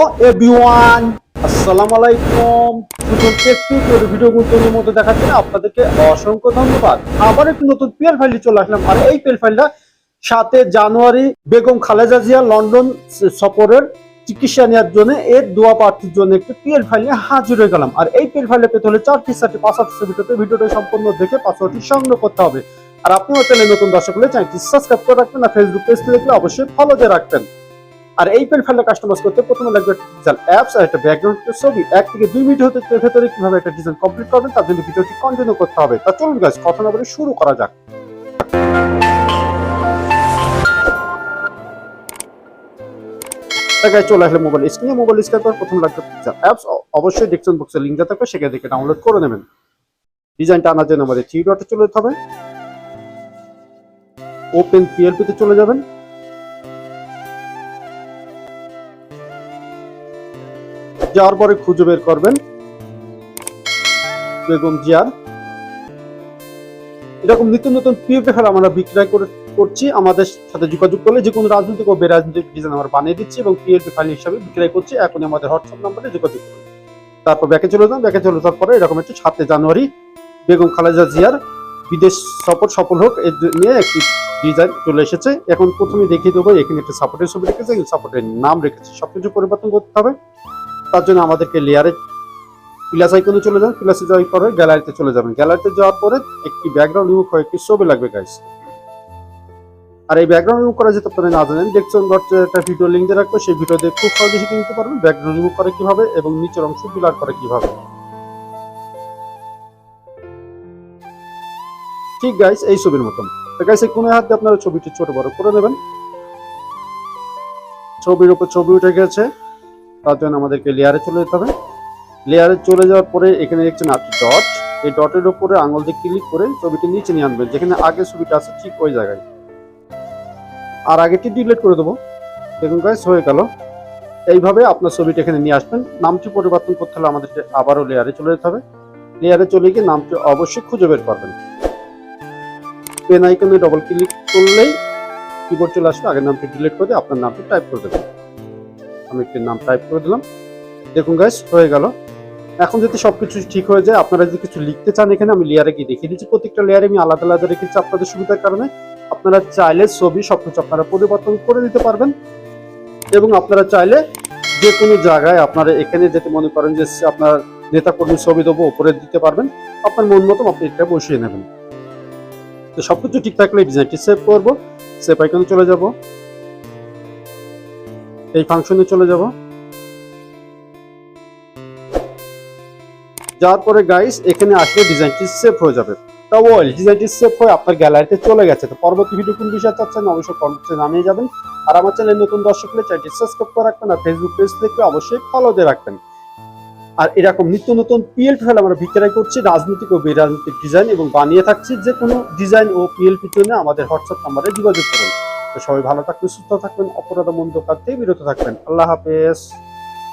Hello everyone আসসালামু আলাইকুম নতুন একটু ভিডিও গুলোর মধ্যে দেখাচ্ছি আপনাদেরকে অসংখ্য ধন্যবাদ। আবার একটি নতুন পিএল ফাইল চলে আসলাম। আর এই পিএল ফাইলটা সাতে জানুয়ারি বেগম খালেদা জিয়া লন্ডন সফরের চিকিৎসা নেওয়ার জন্য, এর দোয়া প্রার্থীর জন্য একটি পিএল ফাইল নিয়ে হাজির হয়ে গেলাম। আর এই পিএল ফাইলে পেতে হলে চারটি চারটি পাসওয়ার্ড ভিডিওতে ভিডিওটা সম্পূর্ণ দেখে পাসওয়ার্ডটি সংগ্রহ করতে হবে। আর আপনি চ্যানেলে নতুন দর্শক হলে চ্যানেলটি সাবস্ক্রাইব করে রাখবেন আর ফেসবুক পেজ দেখলে অবশ্যই ফলো দিয়ে রাখবেন। আর এই পেন ফাইলটা কাস্টমাইজ করতে প্রথমে লাগবে ডিজিটাল অ্যাপস আর একটা ব্যাকগ্রাউন্ড ছবি। এক থেকে দুই মিনিট হতে ভেতরে কীভাবে একটা ডিজাইন কমপ্লিট করবেন তার জন্য ভিডিওটি কন্টিনিউ করতে হবে। তা চলুন গাইস কথা না বলে শুরু করা যাক। চলে আসলে মোবাইল স্ক্রিনে মোবাইল স্ক্রিন পর প্রথম লাগবে ডিজিটাল অ্যাপস অবশ্যই ডিসক্রিপশন বক্সে লিংক দেওয়া থাকবে সেখান থেকে ডাউনলোড করে নেবেন। ডিজাইনটা আনার জন্য আমাদের থ্রি ডটে চলে যেতে হবে। ওপেন পিএলপি তে চলে যাবেন। যাওয়ার পরে খুঁজে বের করবেন। বেগম জিয়ার। এরকম নিত্য নতুন পিএফ আমরা বিক্রয় করে করছি। আমাদের সাথে যোগাযোগ করলে যে কোনো রাজনৈতিক ও বেরাজনৈতিক ডিজাইন আমরা বানিয়ে দিচ্ছি এবং পিএলপি ফাইল হিসাবে বিক্রয় করছি। এখন আমাদের হোয়াটসঅ্যাপ নাম্বারে যোগাযোগ করুন। তারপর ব্যাকে চলে যান। ব্যাকে চলে যাওয়ার পরে এরকম একটি সাতই জানুয়ারি, বেগম খালেদা জিয়ার বিদেশ সফর সফল হোক, এর নিয়ে একটি ডিজাইন চলে এসেছে। এখন প্রথমে দেখিয়ে দেবো, এখানে একটা সাপোর্টের ছবি রেখেছে সাপোর্টের নাম রেখেছে। সবকিছু পরিবর্তন করতে হবে। তার জন্য আমাদেরকে লেয়ারে প্লাস আইকনে চলে যান। প্লাসে যাওয়ার পরে গ্যালারিতে চলে যাবেন। গ্যালারিতে যাওয়ার পরে একটি ব্যাকগ্রাউন্ড রিমুভ হয় একটি ছবি লাগবে গাইস আর এই ব্যাকগ্রাউন্ড রিমুভ করা যেতে পারে না জানেন, দেখছেন একটা ভিডিও লিঙ্ক দিয়ে রাখব, সেই ভিডিও দিয়ে খুব সহজে শিখে নিতে পারবেন ব্যাকগ্রাউন্ড রিমুভ করে কীভাবে এবং নিচের অংশ ব্লার করে কীভাবে। ঠিক গাইস এই ছবির মতন। তো গাইস এই কোনো হাত আপনারা ছবিটি ছোট বড় করে নেবেন। ছবির উপর ছবি উঠে গেছে। তার জন্য আমাদেরকে লেয়ারে চলে যেতে হবে। লেয়ারে চলে যাওয়ার পরে এখানে দেখছেন আটটি ডট এই ডটের উপরে আঙুল দিয়ে ক্লিক করে ছবিটি নিচে নিয়ে আনবেন, যেখানে আগে ছবিটা আছে ঠিক ওই জায়গায়। আর আগেটি ডিলিট করে দেবো। দেখুন গাইস হয়ে গেল। এইভাবে আপনার ছবিটা এখানে নিয়ে আসবেন। নামটি পরিবর্তন করতে হলে আমাদেরকে আবারও লেয়ারে চলে যেতে হবে। লেয়ারে চলে গিয়ে নামটি অবশ্যই খুঁজে বের করবেন। পেন আইকনে ডবল ক্লিক করলেই কিবোর্ড চলে আসবে। আগের নামটি ডিলিট করে আপনার নামটি টাইপ করে দেবেন। আমি একটি নাম টাইপ করে দিলাম। দেখুন গাইস হয়ে গেল। এখন যদি সবকিছু ঠিক হয়ে যায়, আপনারা যদি কিছু লিখতে চান এখানে, আমি লেয়ারে গিয়ে দেখিয়ে দিচ্ছি। প্রত্যেকটা লেয়ারে আমি আলাদা আলাদা রেখেছি আপনাদের সুবিধার কারণে। আপনারা চাইলে ছবি, সবকিছু আপনারা পরিবর্তন করে দিতে পারবেন। এবং আপনারা চাইলে যে কোনো জায়গায় আপনারা এখানে যেতে মনে করেন যে আপনার নেতা কর্মীর ছবি দেবো, উপরে দিতে পারবেন। আপনার মন মতো আপনি এটা বসিয়ে নেবেন। তো সবকিছু ঠিক থাকলে ডিজাইনটি সেভ করব। সেভ আইকনে চলে যাব। এই ফাংশনে চলে যাব। যাওয়ার পরে গাইস এখানে আসলে ডিজাইনটি সেভ হয়ে যাবে। তা ওয়েল ডিজাইনটি সেভ হয়ে আপনার গ্যালারিতে চলে গেছে। তো পরবর্তী ভিডিও কোন বিষয়ে চাচ্ছেন অবশ্যই কমেন্টে জানিয়ে যাবেন। আর আমার চ্যানেল নতুন দর্শক হলে চ্যানেলটি সাবস্ক্রাইব করে রাখবেন আর ফেসবুক পেজ দেখলে অবশ্যই ফলো দিয়ে রাখবেন। আর এরকম নিত্য নতুন পিএল ফাইল আমরা বিক্রয় করছি, রাজনৈতিক ও বেরাজনৈতিক ডিজাইন এবং বানিয়ে থাকছি। যে কোনো ডিজাইন ও পিএলপির জন্য আমাদের হোয়াটসঅ্যাপ নাম্বারে যোগাযোগ করুন। তো সবাই ভালো থাকবেন সুস্থ থাকবেন অপরাধ মন্দ কাজ থেকে বিরত থাকবেন। আল্লাহ হাফেজ।